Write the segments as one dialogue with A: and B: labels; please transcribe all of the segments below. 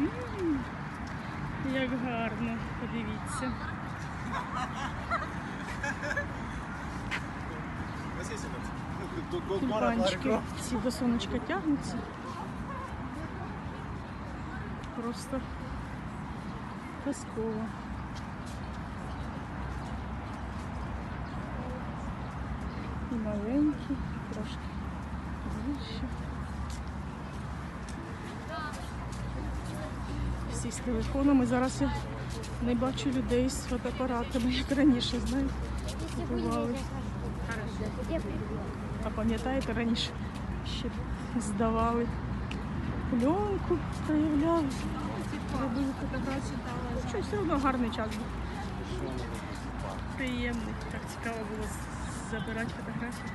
A: М, Як гарно, подивіться. Тюльпанчики ці до сонечка тягнуться. Просто казково. І маленькі, Всі з телефонами. Зараз я не бачу людей з фотоапаратами, як раніше, знаєте, бували. А пам'ятаєте, раніше ще здавали пленку, проявляли, робили фотографії. Що все одно гарний час був. Приємний. Так цікаво було забирати фотографії.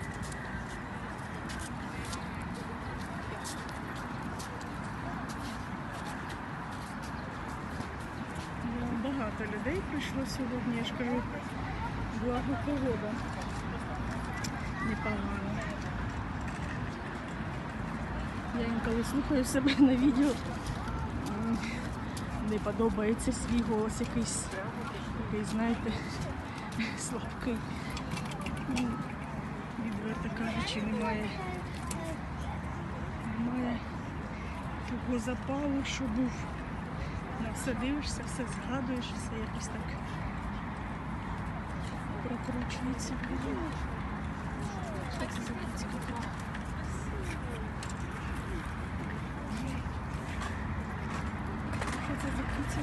A: Багато людей прийшло сьогодні, я ж кажу, благо погода. Непогано. Я інколи слухаю себе на відео. Не подобається свій голос якийсь, такий, знаєте, слабкий. Ну, Відверто кажучи, немає. Немає того запалу, що був. На все дивишся, все згадуєш, все якось так прокручується. Що це за кицька? Що це за киця?